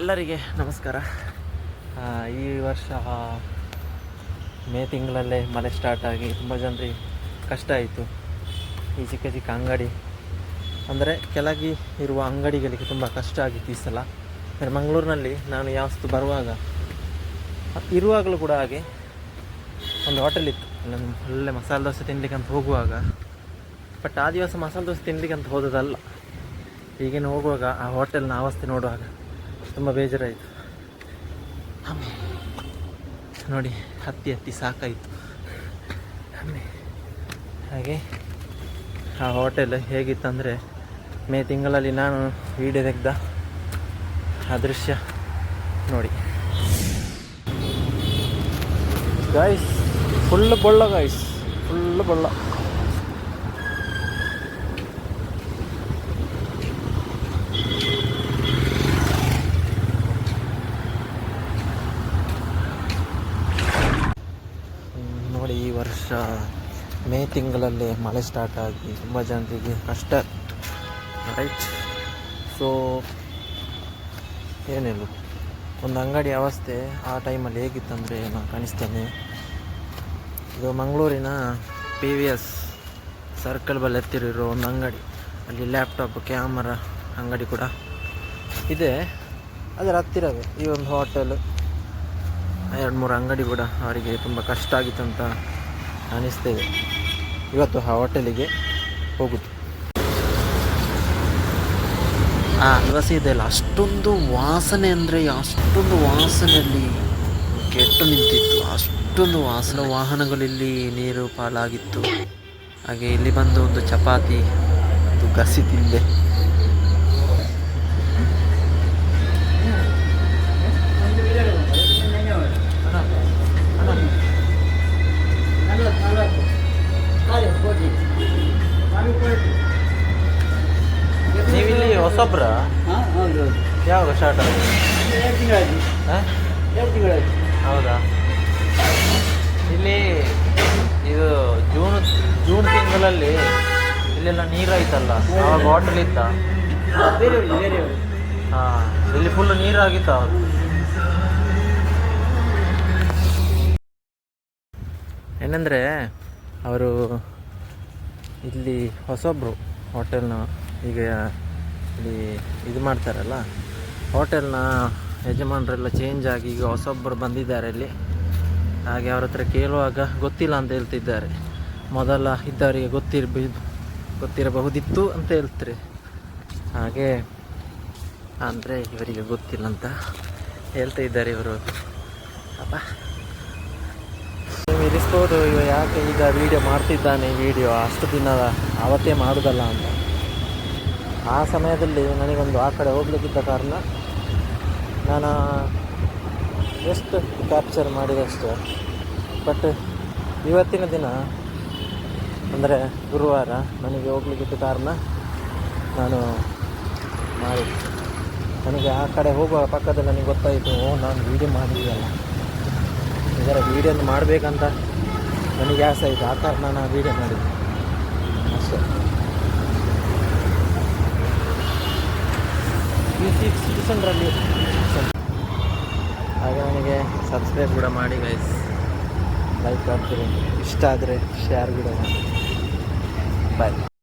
ಎಲ್ಲರಿಗೆ ನಮಸ್ಕಾರ. ಈ ವರ್ಷ ಮೇ ತಿಂಗಳಲ್ಲೇ ಮಳೆ ಸ್ಟಾರ್ಟ್ ಆಗಿ ತುಂಬ ಜನರಿಗೆ ಕಷ್ಟ ಆಯಿತು. ಈ ಚಿಕ್ಕ ಚಿಕ್ಕ ಅಂಗಡಿ ಅಂದರೆ ಕೆಳಗೆ ಇರುವ ಅಂಗಡಿಗಳಿಗೆ ತುಂಬ ಕಷ್ಟ ಆಗಿತ್ತು ಈ ಸಲ. ಅಂದರೆ ಮಂಗಳೂರಿನಲ್ಲಿ ನಾನು ಯಾವತ್ತು ಬರುವಾಗ ಇರುವಾಗಲೂ ಕೂಡ ಹಾಗೆ ಒಂದು ಹೋಟೆಲ್ ಇತ್ತು. ನಾನು ಒಳ್ಳೆ ಮಸಾಲೆ ದೋಸೆ ತಿನ್ನಲಿಕ್ಕೆ ಅಂತ ಹೋಗುವಾಗ. ಬಟ್ ಆ ದಿವಸ ಮಸಾಲೆ ದೋಸೆ ತಿನ್ನಲಿಕ್ಕೆ ಅಂತ ಹೋದದಲ್ಲ ಈಗಿನ ಹೋಗುವಾಗ ಆ ಹೋಟೆಲ್ನ ಅವಸ್ಥೆ ನೋಡುವಾಗ ತುಂಬ ಬೇಜಾರಾಯಿತು. ಆಮೇಲೆ ನೋಡಿ, ಹತ್ತಿ ಹತ್ತಿ ಸಾಕಾಯಿತು. ಆಮೇಲೆ ಹಾಗೆ ಆ ಹೋಟೆಲ್ ಹೇಗಿತ್ತಂದರೆ ಮೇ ತಿಂಗಳಲ್ಲಿ ನಾನು ವೀಡಿಯೋ ತೆಗ್ದ ಆ ದೃಶ್ಯ ನೋಡಿ. ಗಾಯ್ಸ್ ಫುಲ್ ಬೊಳ್ಳ ಗಾಯ್ಸ್ ಫುಲ್ ಬೊಳ್ಳ ಹ್ಮ್, ನೋಡಿ ಈ ವರ್ಷ, ಮೇ ತಿಂಗಳಲ್ಲೇ ಮಳೆ ಸ್ಟಾರ್ಟ್ ಆಗಿ ತುಂಬ ಜನರಿಗೆ ಕಷ್ಟ. ರೈಟ್ ಸೊ ಏನಿಲ್ಲ. ಒಂದು ಅಂಗಡಿ ಅವಸ್ಥೆ ಆ ಟೈಮಲ್ಲಿ ಹೇಗಿತ್ತಂದರೆ ನಾನು ಕಾಣಿಸ್ತೇನೆ. ಇದು ಮಂಗಳೂರಿನ ಪಿ ವಿ ಎಸ್ ಸರ್ಕಲ್ ಬಲ್ಲಿ ಎತ್ತಿರೋ ಒಂದು ಅಂಗಡಿ. ಅಲ್ಲಿ ಲ್ಯಾಪ್ಟಾಪ್ ಕ್ಯಾಮರಾ ಅಂಗಡಿ ಕೂಡ ಇದೆ. ಅದರ ಹತ್ತಿರವೇ ಈ ಒಂದು ಹೋಟೆಲ್ ಎರಡು ಮೂರು ಅಂಗಡಿ ಕೂಡ ಅವರಿಗೆ ತುಂಬ ಕಷ್ಟ ಆಗಿತ್ತು ಅಂತ ಅನಿಸ್ತೇವೆ ಇವತ್ತು ಆ ಹೋಟೆಲಿಗೆ ಹೋಗುತ್ತೆ ಆ ದಿವಸ ಇದೆಯಲ್ಲ ಅಷ್ಟೊಂದು ವಾಸನೆ ಅಂದರೆ ಅಷ್ಟೊಂದು ವಾಸನೆಯಲ್ಲಿ ಕೆಟ್ಟು ನಿಂತಿತ್ತು. ಅಷ್ಟೊಂದು ವಾಸನೆ. ವಾಹನಗಳಲ್ಲಿ ನೀರು ಪಾಲಾಗಿತ್ತು. ಹಾಗೆ ಇಲ್ಲಿ ಬಂದು ಒಂದು ಚಪಾತಿ ಒಂದು ಗಸಿ ತಿಂದೆ. ಹೊಸಬ್ರ? ಯಾವಾಗ ಸ್ಟಾರ್ಟ್ ಆಗಿದೆ? ಹೌದಾ? ಇಲ್ಲಿ ಇದು ಜೂನ್ ಜೂನ್ ತಿಂಗಳಲ್ಲಿ ಇಲ್ಲೆಲ್ಲ ನೀರಾಯ್ತಲ್ಲ? ಆವಾಗ ಹೋಟೆಲ್ ಇತ್ತ? ಹಾಂ ಇಲ್ಲಿ ಫುಲ್ ನೀರಾಗಿತ್ತ? ಏನಂದರೆ ಅವರು ಇಲ್ಲಿ ಹೊಸೊಬ್ಬರು ಹೋಟೆಲ್ನ ಈಗ ಇಲ್ಲಿ ಇದು ಮಾಡ್ತಾರಲ್ಲ, ಹೋಟೆಲ್ನ ಯಜಮಾನರೆಲ್ಲ ಚೇಂಜ್ ಆಗಿ ಈಗ ಹೊಸೊಬ್ಬರು ಬಂದಿದ್ದಾರೆ ಇಲ್ಲಿ. ಹಾಗೆ ಅವ್ರ ಹತ್ರ ಕೇಳುವಾಗ ಗೊತ್ತಿಲ್ಲ ಅಂತ ಹೇಳ್ತಿದ್ದಾರೆ. ಮೊದಲ ಇದ್ದವರಿಗೆ ಗೊತ್ತಿರಬ, ಗೊತ್ತಿರಬಹುದಿತ್ತು ಅಂತ ಹೇಳ್ತಾರೆ. ಹಾಗೆ ಅಂದರೆ ಇವರಿಗೆ ಗೊತ್ತಿಲ್ಲ ಅಂತ ಹೇಳ್ತಾ ಇದ್ದಾರೆ ಇವರು. ಅಪ್ಪ. ನೀವು ಇರಿಸ್ಬೋದು ಇವ ಯಾಕೆ ಈಗ ವಿಡಿಯೋ ಮಾಡ್ತಿದ್ದಾನೆ ವಿಡಿಯೋ ಅಷ್ಟು ದಿನ ಆವತ್ತೇ ಮಾಡೋದಲ್ಲ ಅಂತ. ಆ ಸಮಯದಲ್ಲಿ ನನಗೊಂದು ಆ ಕಡೆ ಹೋಗ್ಲಿಕ್ಕಿದ್ದ ಕಾರಣ ನಾನು ಎಷ್ಟು ಕ್ಯಾಪ್ಚರ್ ಮಾಡಿದಷ್ಟು. ಬಟ್ ಇವತ್ತಿನ ದಿನ, ಅಂದರೆ ಗುರುವಾರ ನನಗೆ ಹೋಗ್ಲಿಕ್ಕಿದ್ದ ಕಾರಣ ನಾನು ಮಾಡಿ, ನನಗೆ ಆ ಕಡೆ ಹೋಗುವ ಪಕ್ಕದಲ್ಲಿ ನನಗೆ ಗೊತ್ತಾಯಿತು, ಓ, ನಾನು ವೀಡಿಯೋ ಮಾಡಿದೆಯಲ್ಲ. ಇದರ ವೀಡಿಯೋನ ಮಾಡಬೇಕಂತ ನನಗೆ ಆಸೆ ಆಯಿತು. ಆ ಕಾರಣ ನಾನು ವೀಡಿಯೋ ಮಾಡಿದ್ದೆ. ಅಷ್ಟೇ ಈ ಸಿಟಿ ಸೆಂಟ್ರಲ್ಲಿ ಹಾಗೆ ನನಗೆ ಸಬ್ಸ್ಕ್ರೈಬ್ ಕೂಡ ಮಾಡಿ ಗೈಸ್ ಲೈಕ್ ಮಾಡ್ತೀರಿ. ಇಷ್ಟ ಆದರೆ ಶೇರ್ ಕೂಡ ಮಾಡಿ. ಬಾಯ್